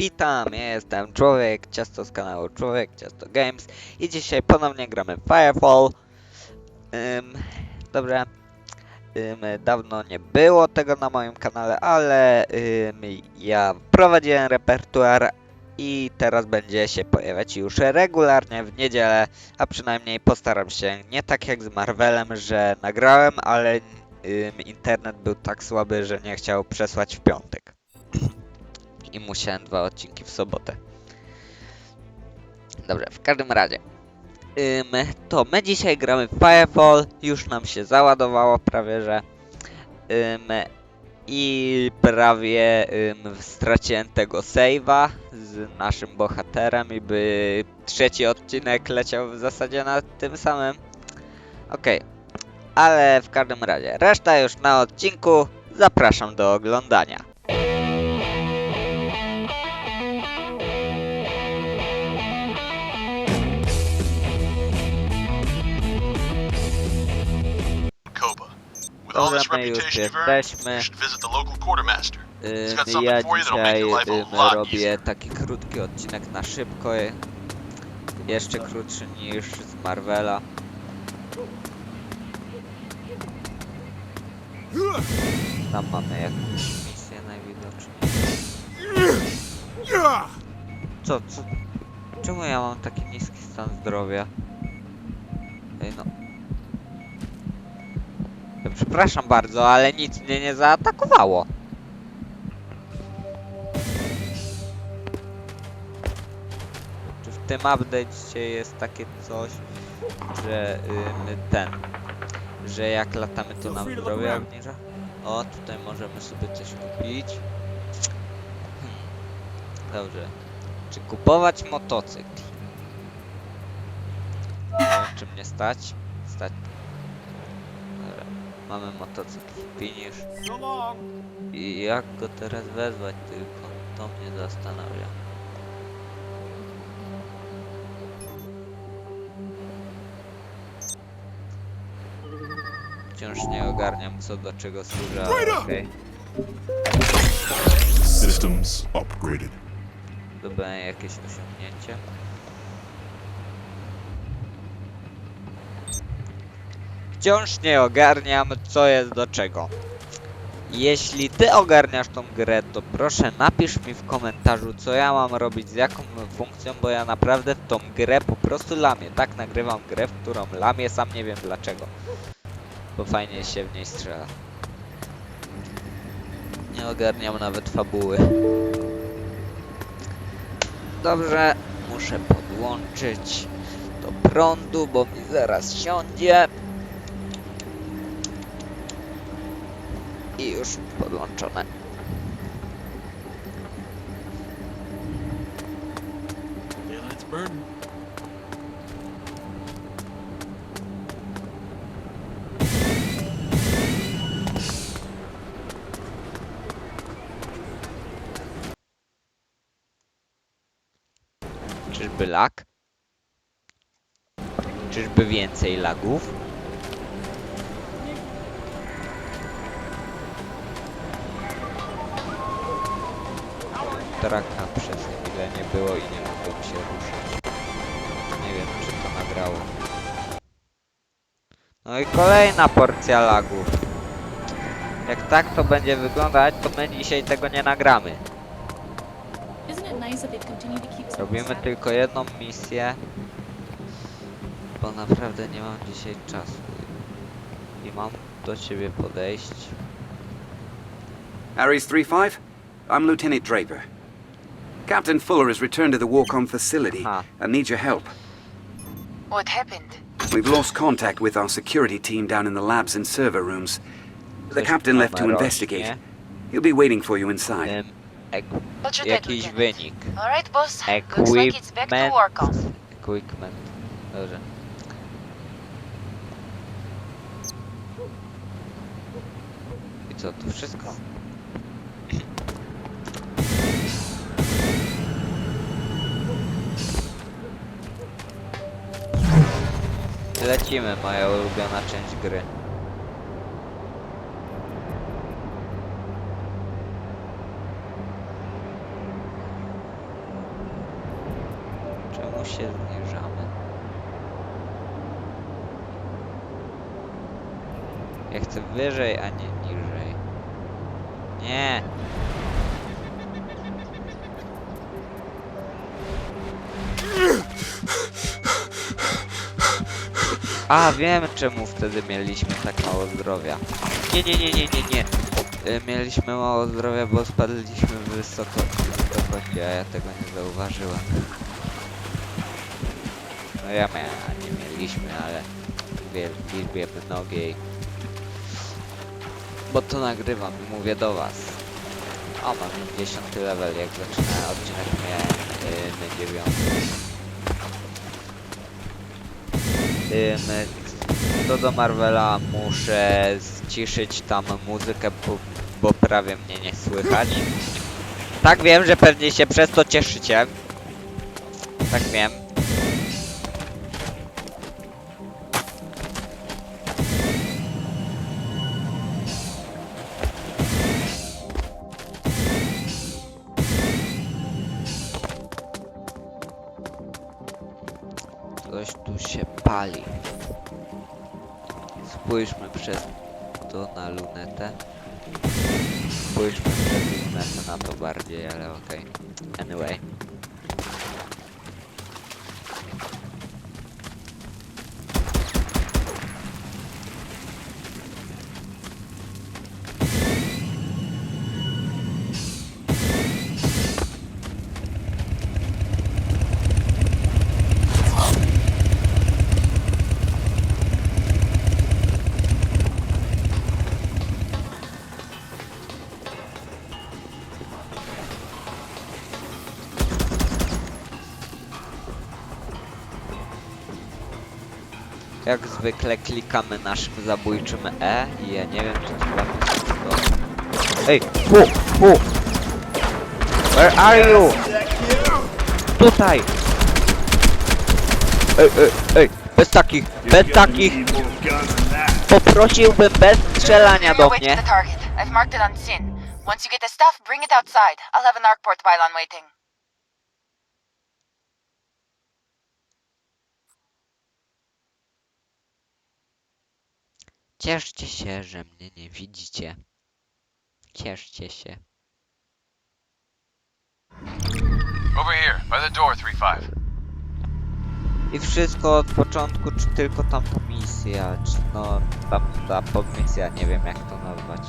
witam, jestem Człowiek Ciasto z kanału Człowiek Ciasto Games i dzisiaj ponownie gramy Firefall. Ym, dobrze, ym, dawno nie było tego na moim kanale, ale ym, ja prowadziłem repertuar i teraz będzie się pojawiać już regularnie w niedzielę, a przynajmniej postaram się, nie tak jak z Marvelem, że nagrałem, ale ym, internet był tak słaby, że nie chciał przesłać w piątek i musiałem dwa odcinki w sobotę. Dobrze, w każdym razie. To my dzisiaj gramy Firefall. Już nam się załadowało prawie, że. I prawie ym, straciłem tego save'a z naszym bohaterem i by trzeci odcinek leciał w zasadzie na tym samym. Okej. Ale w każdym razie, reszta już na odcinku. Zapraszam do oglądania. With all this reputation you've earned, jesteśmy. you should visit the local quartermaster. He's got Ym, something Ja for you that'll make dzisiaj your life a ym, lot robię taki krótki odcinek na szybko. y, Jeszcze krótszy niż z Marvela. Tam mamy jakąś misję najwidoczniej. Co, co? Czemu ja mam taki niski stan zdrowia? Ej no. Przepraszam bardzo, ale nic mnie nie zaatakowało. Czy w tym update'cie jest takie coś, że ym, ten, że jak latamy to nam zdrowie obniża? O, tutaj możemy sobie coś kupić. Dobrze. Czy kupować motocykl? Nie wiem, czy mnie stać. Stać. Dobra. Mamy motocykl finish. I jak go teraz wezwać tylko? To mnie zastanawia. Wciąż nie ogarniam co do czego służy, ale okej. Systems upgraded. Zdobyłem jakieś osiągnięcie. Wciąż nie ogarniam, co jest do czego. Jeśli ty ogarniasz tą grę, to proszę napisz mi w komentarzu, co ja mam robić z jaką funkcją, bo ja naprawdę tą grę po prostu lamię. Tak nagrywam grę, w którą lamię, sam nie wiem dlaczego. Bo fajnie się w niej strzela. Nie ogarniam nawet fabuły. Dobrze, muszę podłączyć do prądu, bo mi zaraz siądzie. I już podłączone. Czyżby lag? Czyżby więcej lagów? Traka przez chwilę nie było i nie mogłem się ruszyć. Nie wiem, czy to nagrało. No i kolejna porcja lagów. Jak tak to będzie wyglądać, to my dzisiaj tego nie nagramy. Robimy tylko jedną misję, bo naprawdę nie mam dzisiaj czasu. I mam do ciebie podejść. Ares 3-5? I'm Lieutenant Draper. Captain Fuller has returned to the Warcom facility Ah. and needs your help. What happened? We've lost contact with our security team down in the labs and server rooms. The Coś captain left to investigate. rośnie. He'll be waiting for you inside. Em, ek Roger that, jakiś wynik. Alright, boss. Looks like it's back to Equipment. work on. Equipment. Dobrze. I co, to wszystko? lecimy, moja ulubiona część gry. Czemu się zniżamy? Ja chcę wyżej, a nie niżej. Nie! A, wiem czemu wtedy mieliśmy tak mało zdrowia. Nie, nie, nie, nie, nie, nie. Y, Mieliśmy mało zdrowia, bo spadliśmy wysoko w wysokości, a ja tego nie zauważyłem. No ja miałem, a nie mieliśmy, ale mówię w liczbie mnogiej. Bo to nagrywam i mówię do was. O, mam 10 level, jak zaczynałem odcinek miałem Ym, co do Marvela muszę ściszyć tam muzykę, bo, bo prawie mnie nie słychać. Tak wiem, że pewnie się przez to cieszycie. Tak wiem. Spójrzmy przez to na lunetę. Spójrzmy przez lunetę na to bardziej, ale okej. Anyway. Jak zwykle klikamy naszym zabójczym E i ja nie wiem czy to... Ej! Fu! Fu! Where are you? Tutaj! Ej, ej, ej! Bez takich, bez takich! Poprosiłbym bez strzelania do mnie. Once you get the stuff, bring it outside. I'll have an arc port pylon waiting. Cieszcie się, że mnie nie widzicie. Cieszcie się. Over here, by the door, 3-5. I wszystko od początku, czy tylko tamta misja, czy no tamta podmisja, nie wiem jak to nazwać.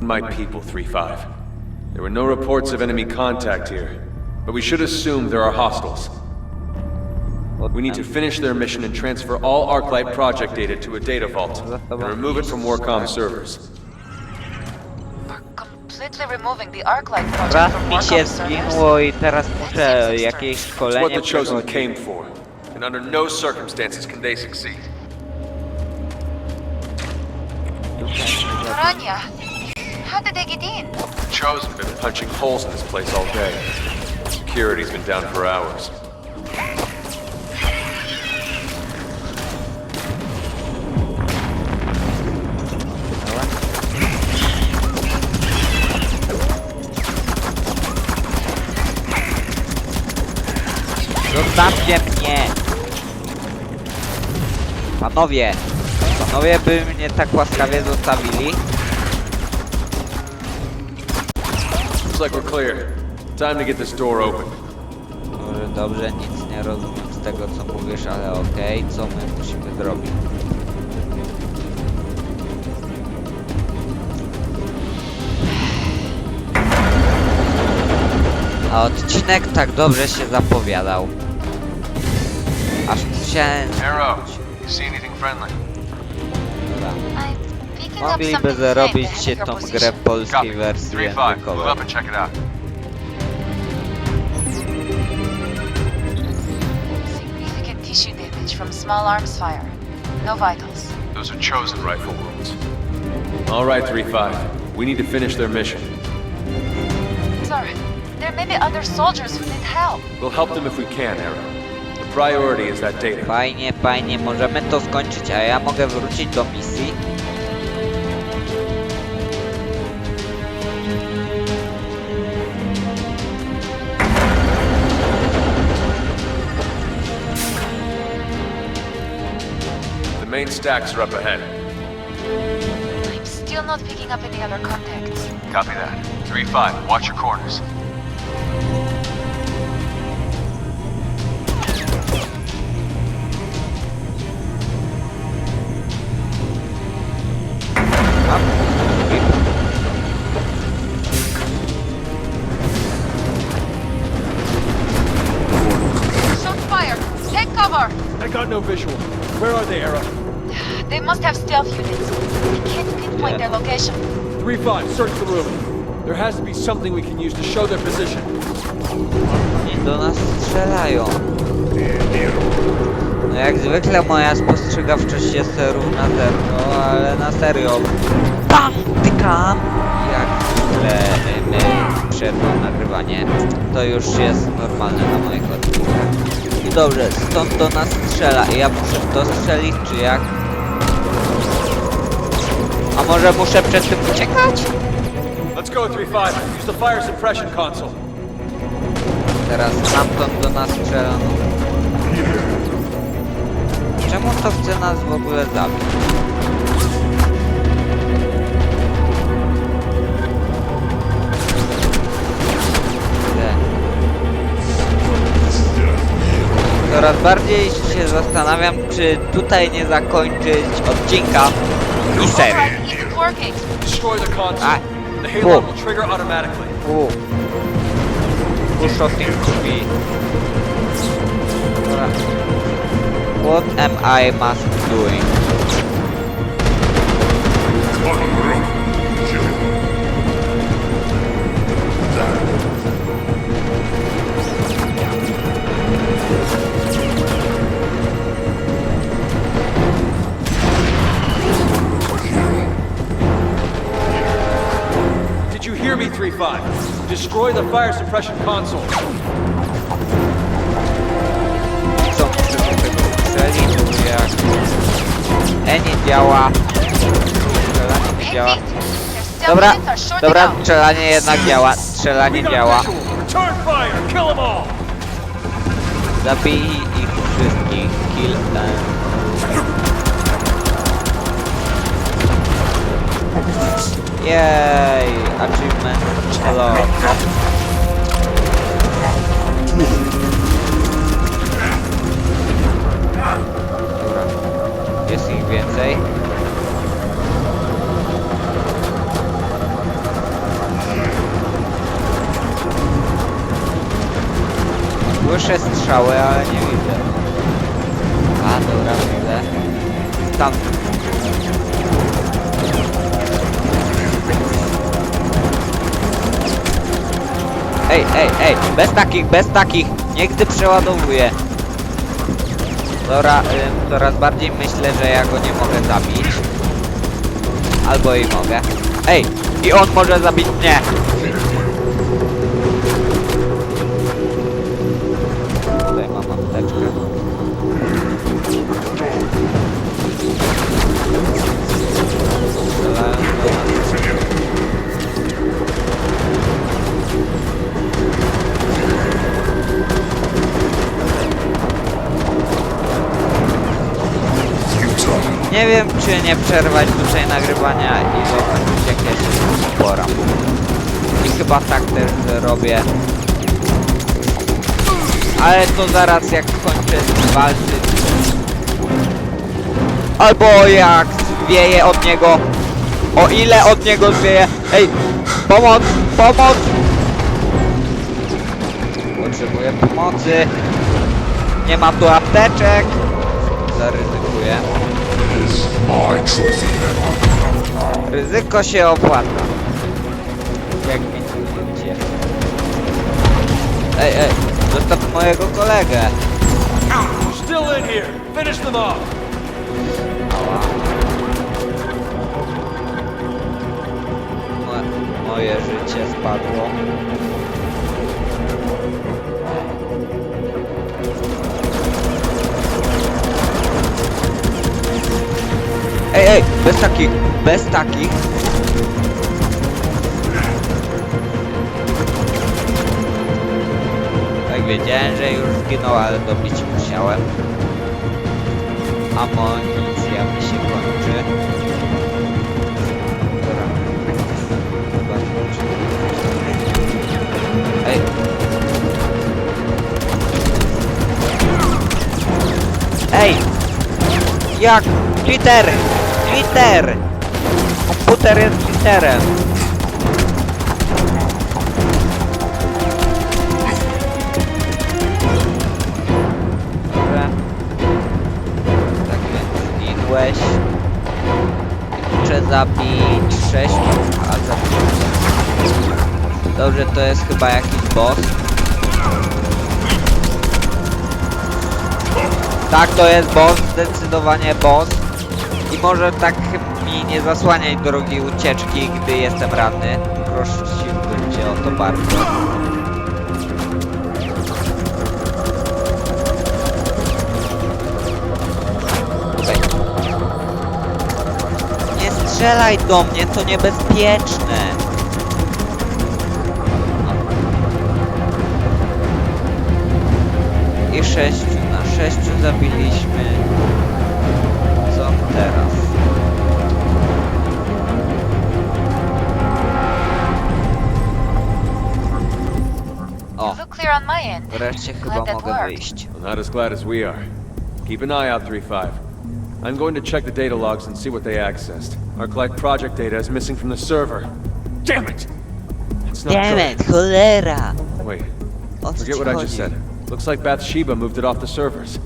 My people, 3-5. There were no reports of enemy contact here, but we should assume there are hostiles. We need to finish their mission and transfer all Arclight project data to a data vault, and remove it from Warcom servers. We're completely removing the Arclight project Raz from mi się Warcom servers. zwinęło i teraz muszę jakieś It's what szkolenie the Chosen przechodzić. came for, and under no circumstances can they succeed. Rania, how did they get in? The Chosen have been punching holes in this place all day. Security's been down for hours. Zostawcie mnie! Panowie! Panowie by mnie tak łaskawie zostawili? Looks like we're clear. Time to get this door open. Może Dobrze, nic nie rozumiem z tego co mówisz, ale okej, co my musimy zrobić? A odcinek tak dobrze się zapowiadał. Aż musiałem... Arrow, you see anything friendly? I'm picking up Mogliby something faint zarobić ahead się tą grę w polskiej wersji językowej. up and check it out. Significant tissue damage from small arms fire. No vitals. Those are chosen Rifle wounds. All right, 3-5. We need to finish their mission. Sir, there may be other soldiers who need help. We'll help them if we can, Arrow priority is that data. Fajnie, fajnie, możemy to skończyć, a ja mogę wrócić do misji. The main stacks are up ahead. I'm still not picking up any other contacts. Copy that. 3-5, watch your corners. Got no visual. Where are they, Era? They must have stealth units. I can't pinpoint their location. 3-5, search the room. There has to be something we can use to show their position. Oni do nas strzelają. No jak zwykle moja spostrzegawczość jest równa zero, ale na serio. Bam! Tykam! Jak zwykle my przerwam nagrywanie. To już jest normalne na moich odcinkach. Dobrze, stąd do nas strzela. I ja muszę w to strzelić, czy jak? A może muszę przed tym uciekać? Let's go, 3-5. Use the fire suppression console. Teraz stamtąd do nas strzela. Czemu to chce nas w ogóle zabić? Coraz bardziej się zastanawiam, czy tutaj nie zakończyć odcinka misem. Destroy the console. The halo will trigger automatically. Drzwi. Dobra. What am I must doing? Thank you. 135. Destroy the fire suppression console. Co? Jak... E nie działa. Strzelanie nie działa. Dobra, dobra, strzelanie jednak działa. Strzelanie działa. Zabij ich wszystkich. Kill them. Jej, achievement hello. Dobra, jest ich więcej. Słyszę strzały, ale nie widzę. A, dobra, widzę. Tam. Ej, ej, bez takich, bez takich. Niech gdy przeładowuje. Dobra, coraz bardziej myślę, że ja go nie mogę zabić. Albo i mogę. Ej, i on może zabić mnie. Nie wiem, czy nie przerwać tutaj nagrywania i zobaczyć jak ja się. I chyba tak też robię. Ale to zaraz jak skończę walczyć. Albo jak zwieje od niego. O ile od niego zwieje. Ej, pomoc, pomoc! Potrzebuję pomocy. Nie ma tu apteczek. Zaryzykuję. Ryzyko się opłaca. Jak widzicie. Ej, ej, zostaw mojego kolegę. Still in here. Finish them off. Moje życie spadło. Ej, ej, bez takich, bez takich. Tak wiedziałem, że już zginął, ale dobić musiałem. Amunicja. mi się kończy. Czy Ej. Ej! Jak? Twitter! Twitter! Komputer jest Twitterem. Dobra. Tak więc zginłeś. Muszę zabić 6, a zabić. Dobrze, to jest chyba jakiś boss. Tak, to jest boss, zdecydowanie boss. I może tak mi nie zasłaniać drogi ucieczki, gdy jestem ranny. Prosiłbym cię o to bardzo. Nie strzelaj do mnie, to niebezpieczne. Sześciu zabiliśmy. Co teraz? O, look clear on my end. wreszcie chyba Glad that mogę worked. wyjść. Well, not as glad as we are. Keep an eye out, 3-5. I'm going to check the data logs and see what they accessed. Arclight project data is missing from the server. Damn it! That's not Damn good. it, cholera! Wait, forget what I just said. Looks like Bathsheba moved it off the servers.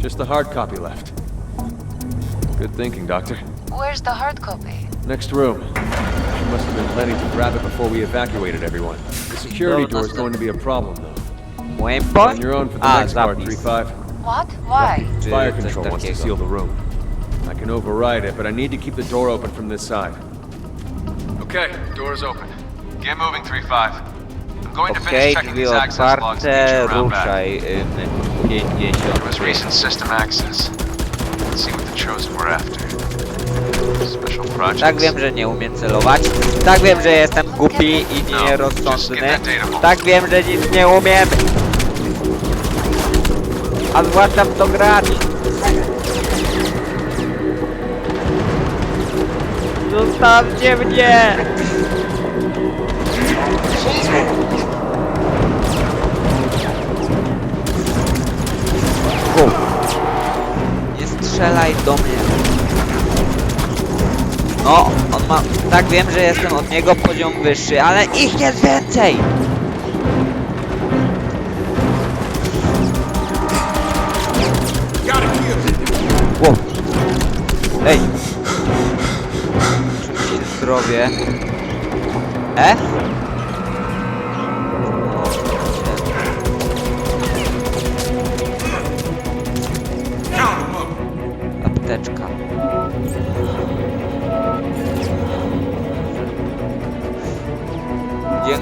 Just the hard copy left. Good thinking, Doctor. Where's the hard copy? Next room. She must have been planning to grab it before we evacuated everyone. The security door is going to be a problem, though. Moim On your own for the A, next part, 3-5. What? Why? Czy Fire control wants to seal the room. I can override it, but I need to keep the door open from this side. Okay, door is open. Get moving, 3-5. Okej, checking drzwi otwarte, ruszaj ym, 50. There was recent system access. Let's see what the Chosen were after. Special projects. Tak wiem, że nie umiem celować. Tak wiem, że jestem głupi i nierozsądny. Tak wiem, że nic nie umiem. A zwłaszcza w to grać. Zostawcie mnie! Strzelaj do mnie. No, on ma... Tak wiem, że jestem od niego poziom wyższy, ale ich jest więcej! Wow. Ej! Oczywiście zdrowie. E?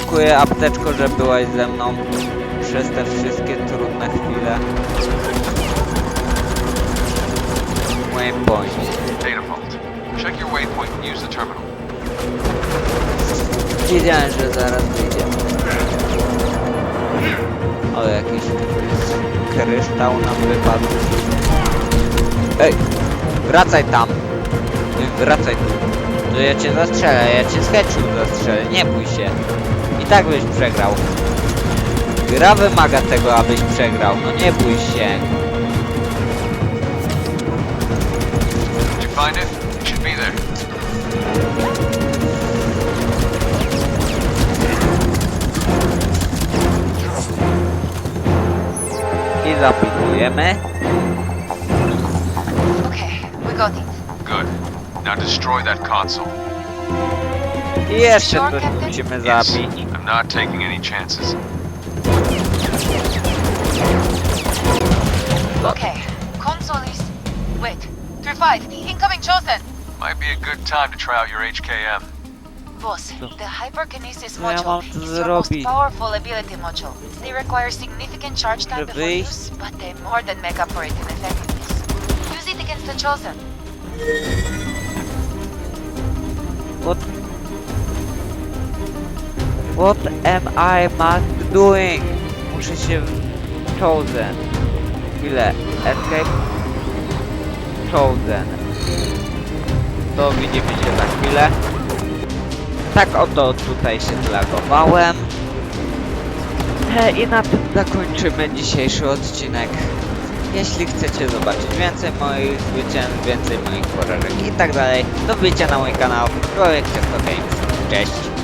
Dziękuję apteczko, że byłaś ze mną przez te wszystkie trudne chwile. Waypoint. Data vault. Check your waypoint and use the terminal. Wiedziałem, że zaraz wyjdzie. O, jakiś kryształ nam wypadł. Ej, wracaj tam. Wracaj tu. To ja cię zastrzelę, ja cię z headshot zastrzelę, nie bój się. I tak byś przegrał. Gra wymaga tego, abyś przegrał, no nie bój się. I zapilnujemy. Okay, we got it. Good. Now destroy that console. I jeszcze Captain? musimy zabić. I'm not taking any chances. Okay, console is. Wait, 3-5, incoming chosen! Might be a good time to try out your HKM. Boss, the hyperkinesis module is your most powerful ability module. They require significant charge time Żeby before use, but they more than make up for it in effectiveness. Use it against the chosen. What? What am I must doing? Muszę się... Chosen. Chwilę. Escape. Chosen. To widzimy się za chwilę. Tak oto tutaj się zlagowałem. E, I na tym zakończymy dzisiejszy odcinek. Jeśli chcecie zobaczyć więcej moich zwycięstw, więcej moich porażek i tak dalej, to wbijcie na mój kanał Ciasto Games. Cześć!